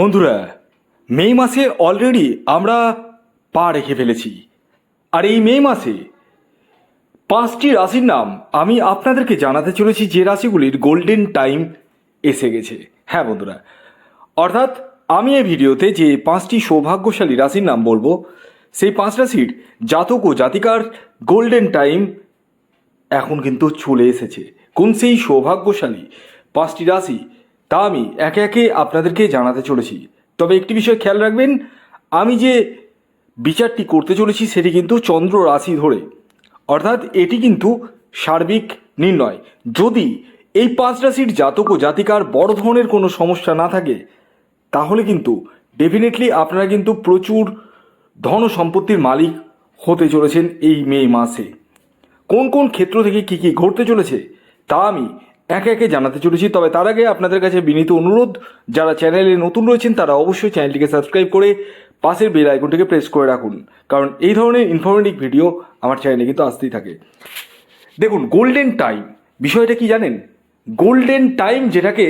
বন্ধুরা, মে মাসে অলরেডি আমরা পা রেখে ফেলেছি। আর এই মে মাসে পাঁচটি রাশির নাম আমি আপনাদেরকে জানাতে চলেছি যে রাশিগুলির গোল্ডেন টাইম এসে গেছে। হ্যাঁ বন্ধুরা, অর্থাৎ আমি এই ভিডিওতে যে পাঁচটি সৌভাগ্যশালী রাশির নাম বলব, সেই পাঁচ রাশির জাতক ও জাতিকার গোল্ডেন টাইম এখন কিন্তু চলে এসেছে। কোন সেই সৌভাগ্যশালী পাঁচটি রাশি তা আমি একে একে আপনাদেরকে জানাতে চলেছি। তবে একটি বিষয় খেয়াল রাখবেন, আমি যে বিচারটি করতে চলেছি সেটি কিন্তু চন্দ্র রাশি ধরে। অর্থাৎ এটি কিন্তু সার্বিক নির্ণয়। যদি এই পাঁচ রাশির জাতক ও জাতিকার বড় ধরনের কোনো সমস্যা না থাকে, তাহলে কিন্তু ডেফিনেটলি আপনারা কিন্তু প্রচুর ধন সম্পত্তির মালিক হতে চলেছেন এই মে মাসে। কোন কোন ক্ষেত্র থেকে কী কী ঘটতে চলেছে, তা আমি একে একে জানাতে চলেছি। তবে তার আগে আপনাদের কাছে বিনীত অনুরোধ, যারা চ্যানেলে নতুন রয়েছেন, তারা অবশ্যই চ্যানেলটিকে সাবস্ক্রাইব করে পাশের বেল আইকনটিকে প্রেস করে রাখুন। কারণ এই ধরনের ইনফরমেটিভ ভিডিও আমার চ্যানেলে কিন্তু আসতেই থাকে। দেখুন গোল্ডেন টাইম বিষয়টা কি জানেন? গোল্ডেন টাইম যেটাকে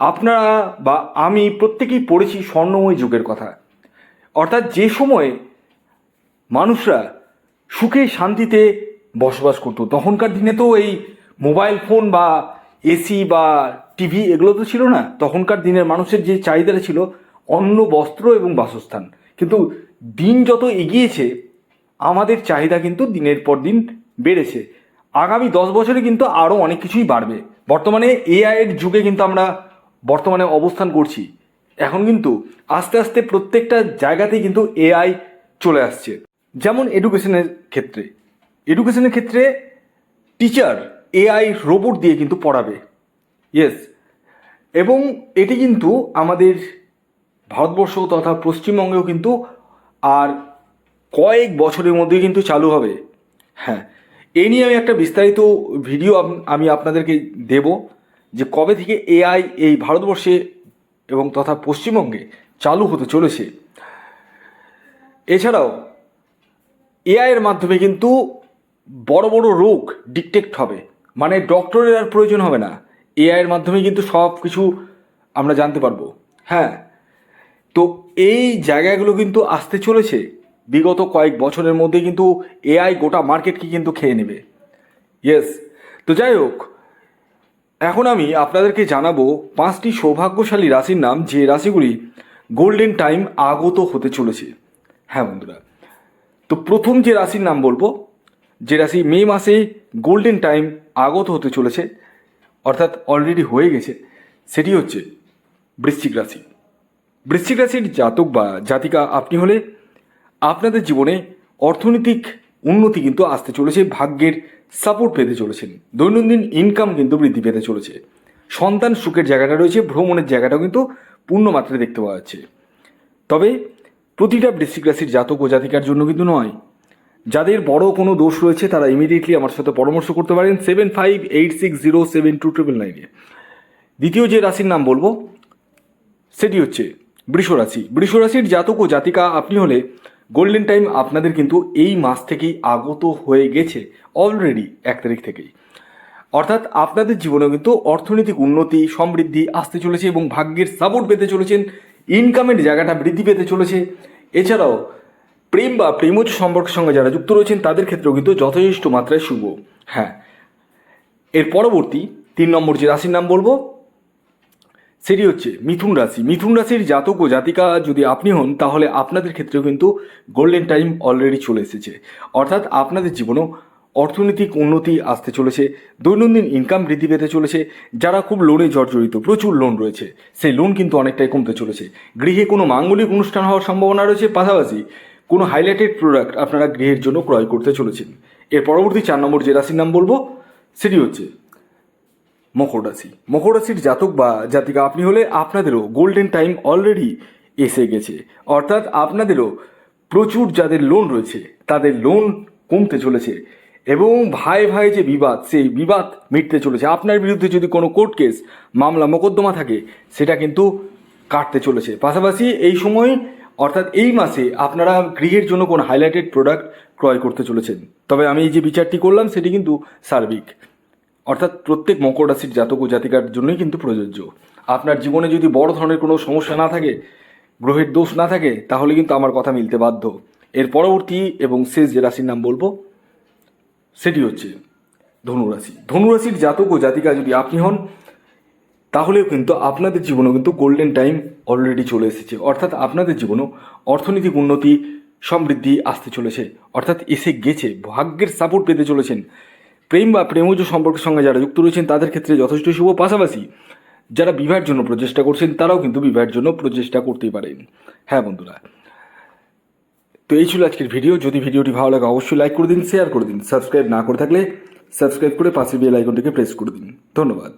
আপনারা বা আমি প্রত্যেকেই পড়েছি স্বর্ণময় যুগের কথা। অর্থাৎ যে সময়ে মানুষরা সুখে শান্তিতে বসবাস করতো, তখনকার দিনে তো এই মোবাইল ফোন বা এসি বা টিভি এগুলো তো ছিল না। তখনকার দিনের মানুষের যে চাহিদাটা ছিল অন্ন, বস্ত্র এবং বাসস্থান। কিন্তু দিন যত এগিয়েছে, আমাদের চাহিদা কিন্তু দিনের পর দিন বেড়েছে। আগামী দশ বছরে কিন্তু আরও অনেক কিছুই বাড়বে। বর্তমানে এআইয়ের যুগে কিন্তু আমরা বর্তমানে অবস্থান করছি। এখন কিন্তু আস্তে আস্তে প্রত্যেকটা জায়গাতেই কিন্তু এআই চলে আসছে। যেমন এডুকেশনের ক্ষেত্রে। এডুকেশনের ক্ষেত্রে টিচার এআই রোবট দিয়ে কিন্তু পড়াবে। ইয়েস এবং এটি কিন্তু আমাদের ভারতবর্ষ তথা পশ্চিমবঙ্গেও কিন্তু আর কয়েক বছরের মধ্যে কিন্তু চালু হবে। হ্যাঁ এই নিয়ে আমি একটা বিস্তারিত ভিডিও আমি আপনাদেরকে দেব যে কবে থেকে এআই এই ভারতবর্ষে এবং তথা পশ্চিমবঙ্গে চালু হতে চলেছে। এছাড়াও এআইয়ের মাধ্যমে কিন্তু বড় বড় রোগ ডিটেক্ট হবে। মানে ডক্টরের আর প্রয়োজন হবে না। এআই এর মাধ্যমে কিন্তু সব কিছু আমরা জানতে পারব। হ্যাঁ তো এই জায়গাগুলো কিন্তু আসতে চলেছে। বিগত কয়েক বছরের মধ্যে কিন্তু এআই গোটা মার্কেটকে কিন্তু খেয়ে নেবে। ইয়েস তো যাই হোক, এখন আমি আপনাদেরকে জানাব পাঁচটি সৌভাগ্যশালী রাশির নাম, যে রাশিগুলি গোল্ডেন টাইম আগত হতে চলেছে। হ্যাঁ বন্ধুরা, তো প্রথম যে রাশির নাম বলব, যে রাশি মে মাসে গোল্ডেন টাইম আগত হতে চলেছে, অর্থাৎ অলরেডি হয়ে গেছে, সেটি হচ্ছে বৃশ্চিক রাশি। বৃশ্চিক রাশির জাতক বা জাতিকা আপনি হলে আপনাদের জীবনে অর্থনৈতিক উন্নতি কিন্তু আসতে চলেছে, ভাগ্যের সাপোর্ট পেতে চলেছেন। দৈনন্দিন ইনকাম কিন্তু বৃদ্ধি পেতে চলেছে। সন্তান সুখের জায়গাটা রয়েছে, ভ্রমণের জায়গাটাও কিন্তু পূর্ণ মাত্রায় দেখতে পাওয়া যাচ্ছে। তবে প্রতিটা বৃশ্চিক রাশির জাতক ও জাতিকার জন্য কিন্তু নয় যাদের বড় কোনো দোষ রয়েছে, তারা ইমিডিয়েটলি আমার সাথে পরামর্শ করতে পারেন। Seven five eight six zero seven two triple নাইনে দ্বিতীয় যে রাশির নাম বলব, সেটি হচ্ছে বৃষ রাশি। বৃষ রাশির জাতক ও জাতিকা, আপনি হলে গোল্ডেন টাইম আপনাদের কিন্তু এই মাস থেকেই আগত হয়ে গেছে অলরেডি এক তারিখ থেকেই। অর্থাৎ আপনাদের জীবনেও কিন্তু অর্থনৈতিক উন্নতি, সমৃদ্ধি আসতে চলেছে এবং ভাগ্যের সাপোর্ট পেতে চলেছেন ইনকামের জায়গাটা বৃদ্ধি পেতে চলেছে। এছাড়াও প্রেম বা প্রেমজ সম্পর্কের সঙ্গে যারা যুক্ত রয়েছেন, তাদের ক্ষেত্রেও কিন্তু যথেষ্ট মাত্রায় শুভ। হ্যাঁ। এর পরবর্তী তিন নম্বর যে রাশির নাম বলব, সেটি হচ্ছে মিথুন রাশি। মিথুন রাশির জাতক ও জাতিকা যদি আপনি হন, তাহলে আপনাদের ক্ষেত্রেও কিন্তু গোল্ডেন টাইম অলরেডি চলে এসেছে। অর্থাৎ আপনাদের জীবনেও অর্থনৈতিক উন্নতি আসতে চলেছে, দৈনন্দিন ইনকাম বৃদ্ধি পেতে চলেছে, যারা খুব লোনে জর্জরিত, প্রচুর লোন রয়েছে, সেই লোন কিন্তু অনেকটাই কমতে চলেছে। গৃহে কোনো মাঙ্গলিক অনুষ্ঠান হওয়ার সম্ভাবনা রয়েছে, পাশাপাশি কোনো হাইলাইটেড প্রোডাক্ট আপনারা গৃহের জন্য ক্রয় করতে চলেছেন। এর পরবর্তী চার নম্বর যে রাশির নাম বলব, সেটি হচ্ছে মকর রাশি। মকর রাশির জাতক বা জাতিকা আপনি হলে আপনাদেরও গোল্ডেন টাইম অলরেডি এসে গেছে। অর্থাৎ আপনাদেরও প্রচুর যাদের লোন রয়েছে, তাদের লোন কমতে চলেছে এবং ভাই ভাই যে বিবাদ, সেই বিবাদ মিটতে চলেছে। আপনার বিরুদ্ধে যদি কোনো কোর্ট কেস মামলা, মোকদ্দমা থাকে, সেটা কিন্তু কাটতে চলেছে। পাশাপাশি এই সময় অর্থাৎ এই মাসে আপনারা গৃহের জন্য কোনো হাইলাইটেড প্রোডাক্ট ক্রয় করতে চলেছেন। তবে আমি এই যে বিচারটি করলাম, সেটি কিন্তু সার্বিক। অর্থাৎ প্রত্যেক মকর রাশির জাতক ও জাতিকার জন্যই কিন্তু প্রযোজ্য। আপনার জীবনে যদি বড় ধরনের কোনো সমস্যা না থাকে, গ্রহের দোষ না থাকে, তাহলে কিন্তু আমার কথা মিলতে বাধ্য। এর পরবর্তী এবং শেষ যে রাশির নাম বলব, সেটি হচ্ছে ধনুরাশি। ধনুরাশির জাতক ও জাতিকা যদি আপনি হন তাহলেও কিন্তু আপনাদের জীবনেও কিন্তু গোল্ডেন টাইম অলরেডি চলে এসেছে। অর্থাৎ আপনাদের জীবনেও অর্থনৈতিক উন্নতি, সমৃদ্ধি আসতে চলেছে। অর্থাৎ এসে গেছে, ভাগ্যের সাপোর্ট পেতে চলেছেন। প্রেম বা প্রেমজ সম্পর্কের সঙ্গে যারা যুক্ত রয়েছেন, তাদের ক্ষেত্রে যথেষ্ট শুভ পাশাপাশি যারা বিবাহের জন্য প্রচেষ্টা করছেন, তারাও কিন্তু বিবাহের জন্য প্রচেষ্টা করতেই পারেন। হ্যাঁ বন্ধুরা। তো এই ছিল আজকের ভিডিও যদি ভিডিওটি ভালো লাগে, অবশ্যই লাইক করে দিন শেয়ার করে দিন। সাবস্ক্রাইব না করে থাকলে সাবস্ক্রাইব করে পাশে বেল আইকনটিকে প্রেস করে দিন। ধন্যবাদ।